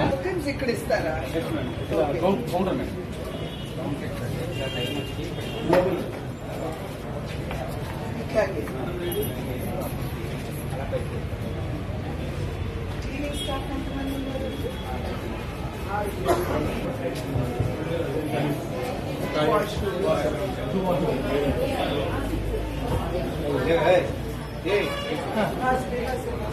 Tokens ఇక్కడ ఇస్తారా counter madam ఇట్లాగే క్లీనింగ్ స్టాఫ్ ఎంతమంది ఉన్నారు మోడీ గారు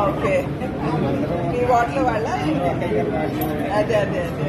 ఓకే ఈ వాటర్ వాళ్ళ అదే అదే అదే.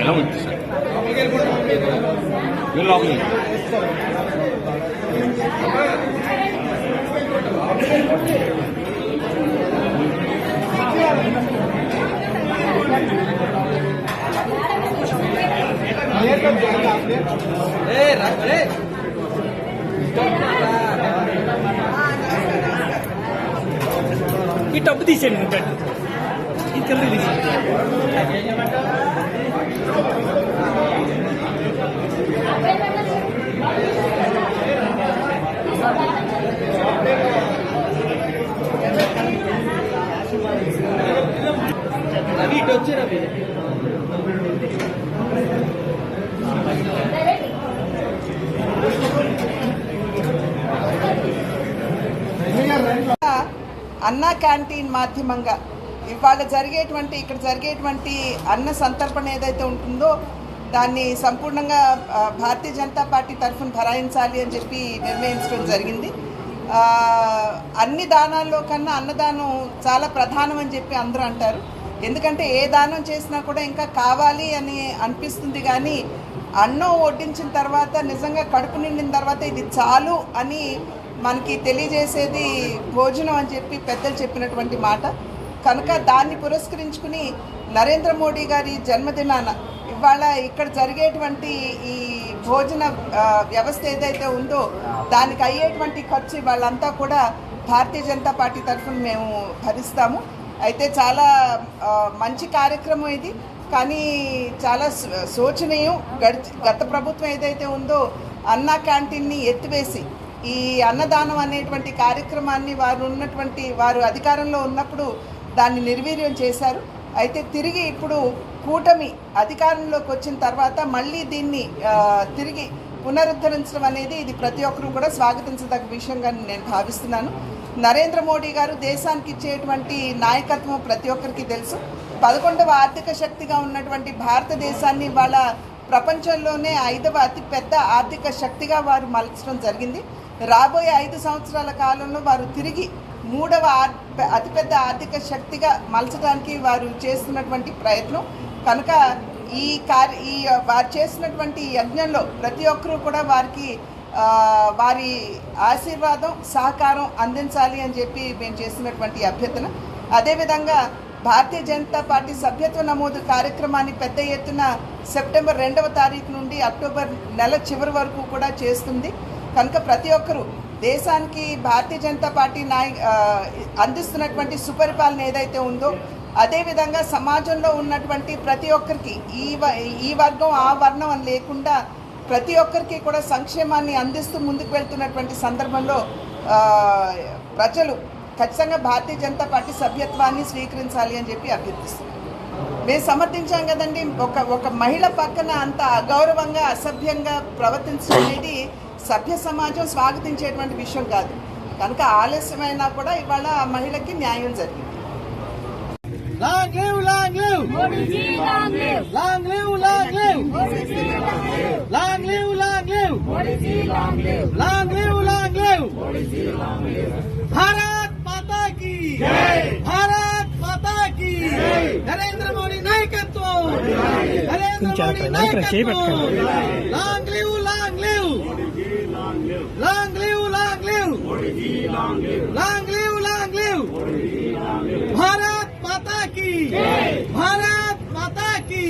ఎలా వంచు సార్? మీరు లోపల ఈ టబ్బు తీసేయండి ముందండి ఈ కలర్ ఇటు అన్నా క్యాంటీన్ మాధ్యమంగా ఇవాళ జరిగేటువంటి ఇక్కడ జరిగేటువంటి అన్న సంతర్పణ ఏదైతే ఉంటుందో దాన్ని సంపూర్ణంగా భారతీయ జనతా పార్టీ తరఫున భరాయించాలి అని చెప్పి నిర్ణయించడం జరిగింది. అన్ని దానాల్లో కన్నా అన్నదానం చాలా ప్రధానం అని చెప్పి అందరూ అంటారు. ఎందుకంటే ఏ దానం చేసినా కూడా ఇంకా కావాలి అని అనిపిస్తుంది కానీ అన్నం వడ్డించిన తర్వాత నిజంగా కడుపు నిండిన తర్వాత ఇది చాలు అని మనకి తెలియజేసేది భోజనం అని చెప్పి పెద్దలు చెప్పినటువంటి మాట. కనుక దాన్ని పురస్కరించుకుని నరేంద్ర మోడీ గారి జన్మదినాన ఇవాళ ఇక్కడ జరిగేటువంటి ఈ భోజన వ్యవస్థ ఏదైతే ఉందో దానికి అయ్యేటువంటి ఖర్చు వాళ్ళంతా కూడా భారతీయ జనతా పార్టీ తరఫున మేము భరిస్తాము. అయితే చాలా మంచి కార్యక్రమం ఇది. కానీ చాలా శోచనీయం గడిచి గత ప్రభుత్వం ఏదైతే ఉందో అన్నా క్యాంటీన్ని ఎత్తివేసి ఈ అన్నదానం అనేటువంటి కార్యక్రమాన్ని వారు ఉన్నటువంటి వారు అధికారంలో ఉన్నప్పుడు దాన్ని నిర్వీర్యం చేశారు. అయితే తిరిగి ఇప్పుడు కూటమి అధికారంలోకి వచ్చిన తర్వాత మళ్ళీ దీన్ని తిరిగి పునరుద్ధరించడం అనేది ఇది ప్రతి ఒక్కరూ కూడా స్వాగతించదగ్గ విషయంగా నేను భావిస్తున్నాను. నరేంద్ర మోడీ గారు దేశానికి ఇచ్చేటువంటి నాయకత్వం ప్రతి ఒక్కరికి తెలుసు. పదకొండవ ఆర్థిక శక్తిగా ఉన్నటువంటి భారతదేశాన్ని వాళ్ళ ప్రపంచంలోనే ఐదవ అతిపెద్ద ఆర్థిక శక్తిగా వారు మలచడం జరిగింది. రాబోయే ఐదు సంవత్సరాల కాలంలో వారు తిరిగి మూడవ ఆర్- అతిపెద్ద ఆర్థిక శక్తిగా మలచడానికి వారు చేస్తున్నటువంటి ప్రయత్నం. కనుక ఈ కార్య ఈ వారు చేసినటువంటి యజ్ఞంలో ప్రతి ఒక్కరూ కూడా వారికి వారి ఆశీర్వాదం సహకారం అందించాలి అని చెప్పి మేము చేసినటువంటి అభ్యర్థన. అదేవిధంగా భారతీయ జనతా పార్టీ సభ్యత్వ నమోదు కార్యక్రమాన్ని పెద్ద ఎత్తున సెప్టెంబర్ రెండవ తారీఖు నుండి అక్టోబర్ నెల చివరి వరకు కూడా చేస్తుంది. కనుక ప్రతి ఒక్కరూ దేశానికి భారతీయ జనతా పార్టీ నాయ అందిస్తున్నటువంటి సుపరిపాలన ఏదైతే ఉందో అదేవిధంగా సమాజంలో ఉన్నటువంటి ప్రతి ఒక్కరికి ఈ వ- ఈ వర్గం ఆ వర్ణం అని లేకుండా ప్రతి ఒక్కరికి కూడా సంక్షేమాన్ని అందిస్తూ ముందుకు వెళ్తున్నటువంటి సందర్భంలో ప్రజలు ఖచ్చితంగా భారతీయ జనతా పార్టీ సభ్యత్వాన్ని స్వీకరించాలి అని చెప్పి అభ్యర్థిస్తున్నాం మేము సమర్థించాం కదండి ఒక ఒక మహిళ పక్కన అంత అగౌరవంగా అసభ్యంగా ప్రవర్తించడం అనేది సభ్య సమాజం స్వాగతించేటువంటి విషయం కాదు. కనుక ఆలస్యమైనా కూడా ఇవాళ ఆ మహిళకి న్యాయం జరిగింది. లాంగ్ భారత్ మాతా భారత్ మాతా నరేంద్ర మోడీ నాయకత్వం. నరేంద్ర మోడీ నాయకత్వం. Long long live long live long live long live Bharat Mata కి భారత్ మాతా కి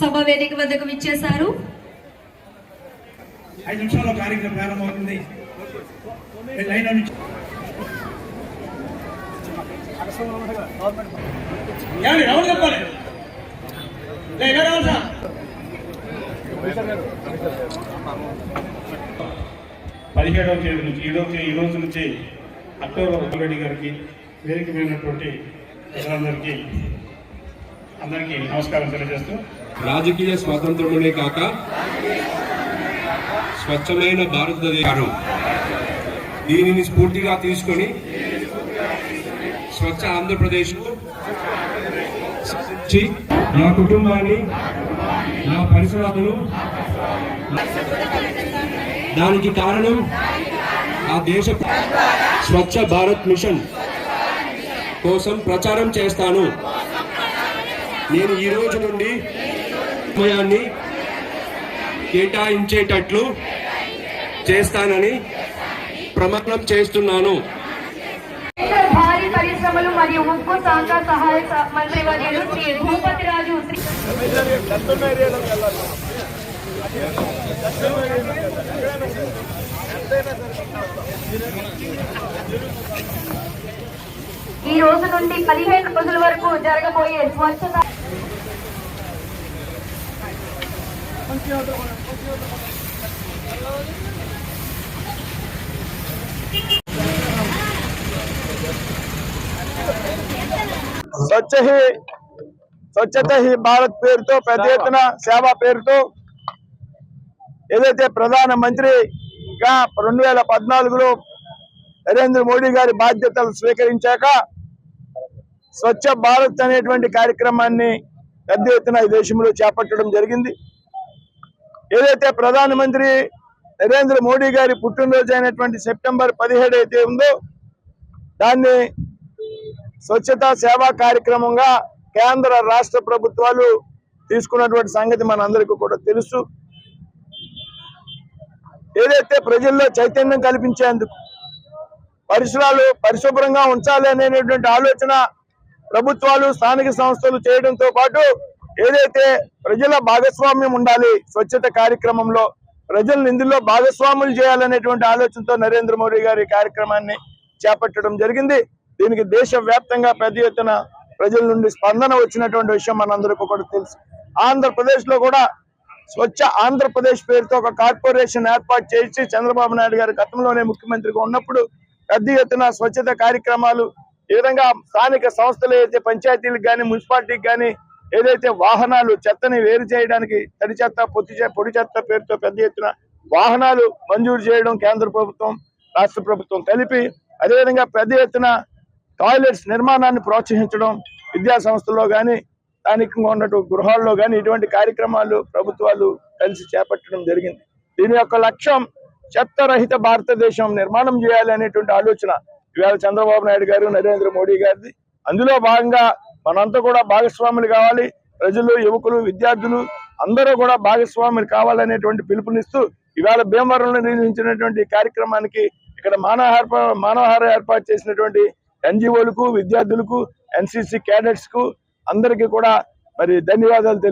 సభ వేదిక వద్దకు విచ్చేశారు. ఐదు నిమిషాల్లో కార్యక్రమం ప్రారంభమవుతుంది. ఏమండి, ఎవరు చెప్పాలి? లే, ఇలా రావాలి సార్. పదిహేడవ తేదీ నుంచి ఈ రోజు ఈ రోజు నుంచి అక్టోబర్ రెడ్డి గారికి వేదికమైనటువంటి ప్రజలందరికీ అందరికీ నమస్కారం తెలియజేస్తూ. రాజకీయ స్వాతంత్రమునే కాక స్వచ్ఛమైన భారతదేశం. దీనిని స్ఫూర్తిగా తీసుకొని స్వచ్ఛ ఆంధ్రప్రదేశ్ నా కుటుంబాన్ని నా పరిసరాలను దానికి కారణం ఆ దేశ స్వచ్ఛ భారత్ మిషన్ కోసం ప్రచారం చేస్తాను. నేను ఈ రోజు నుండి సమయాన్ని కేటాయించేటట్లు చేస్తానని ప్రమాణం చేస్తున్నాను. మరియు ఉక్కు శాఖ సహాయ స- మంత్రి వర్యులు శ్రీ భూపతి రాజు శ్రీ ఈ రోజు నుండి పదిహేను రోజుల వరకు జరగబోయే స్వచ్ఛత స్వచ్ఛ హీ స్వచ్ఛత హీ భారత్ పేరుతో పెద్ద ఎత్తున సేవ పేరుతో ఏదైతే ప్రధాన మంత్రిగా రెండు వేల పద్నాలుగులో నరేంద్ర మోడీ గారి బాధ్యతలు స్వీకరించాక స్వచ్ఛ భారత్ అనేటువంటి కార్యక్రమాన్ని పెద్ద ఎత్తున ఈ దేశంలో చేపట్టడం జరిగింది. ఏదైతే ప్రధానమంత్రి నరేంద్ర మోడీ గారి పుట్టినరోజు అయినటువంటి సెప్టెంబర్ పదిహేడు అయితే ఉందో దాన్ని స్వచ్ఛతా సేవా కార్యక్రమంగా కేంద్ర రాష్ట్ర ప్రభుత్వాలు తీసుకున్నటువంటి సంగతి మనందరికీ కూడా తెలుసు. ఏదైతే ప్రజల్లో చైతన్యం కల్పించేందుకు పరిసరాలు పరిశుభ్రంగా ఉంచాలి అనేటువంటి ఆలోచన ప్రభుత్వాలు స్థానిక సంస్థలు చేయడంతో పాటు ఏదైతే ప్రజల భాగస్వామ్యం ఉండాలి స్వచ్ఛత కార్యక్రమంలో ప్రజలను ఇందులో భాగస్వాములు చేయాలనేటువంటి ఆలోచనతో నరేంద్ర మోడీ గారి ఈ కార్యక్రమాన్ని చేపట్టడం జరిగింది. దీనికి దేశ వ్యాప్తంగా పెద్ద ఎత్తున ప్రజల నుండి స్పందన వచ్చినటువంటి విషయం మనందరికీ కూడా తెలుసు. ఆంధ్రప్రదేశ్లో కూడా స్వచ్ఛ ఆంధ్రప్రదేశ్ పేరుతో ఒక కార్పొరేషన్ ఏర్పాటు చేసి చంద్రబాబు నాయుడు గారు గతంలోనే ముఖ్యమంత్రిగా ఉన్నప్పుడు పెద్ద ఎత్తున స్వచ్ఛత కార్యక్రమాలు ఈ విధంగా స్థానిక సంస్థలు అయితే పంచాయతీలకు కానీ మున్సిపాలిటీకి కానీ ఏదైతే వాహనాలు చెత్తని వేరు చేయడానికి తడి చెత్త పొత్తి పొడి చెత్త పేరుతో పెద్ద ఎత్తున వాహనాలు మంజూరు చేయడం కేంద్ర ప్రభుత్వం రాష్ట్ర ప్రభుత్వం కలిపి అదేవిధంగా పెద్ద ఎత్తున టాయిలెట్స్ నిర్మాణాన్ని ప్రోత్సహించడం విద్యా సంస్థల్లో కానీ స్థానికంగా ఉన్నటువంటి గృహాల్లో కానీ ఇటువంటి కార్యక్రమాలు ప్రభుత్వాలు కలిసి చేపట్టడం జరిగింది. దీని యొక్క లక్ష్యం చెత్తరహిత భారతదేశం నిర్మాణం చేయాలి అనేటువంటి ఆలోచన ఇవాళ చంద్రబాబు నాయుడు గారు నరేంద్ర మోడీ గారిది. అందులో భాగంగా మనంతా కూడా భాగస్వాములు కావాలి. ప్రజలు యువకులు విద్యార్థులు అందరూ కూడా భాగస్వాములు కావాలనేటువంటి పిలుపునిస్తూ ఇవాళ భీమవరంలో నిర్వహించినటువంటి కార్యక్రమానికి ఇక్కడ మానవహార మానవహార ఏర్పాటు చేసినటువంటి ఎన్జిఓలకు విద్యార్థులకు ఎన్సీసీ క్యాడెట్స్కు అందరికీ కూడా మరి ధన్యవాదాలు తెలియ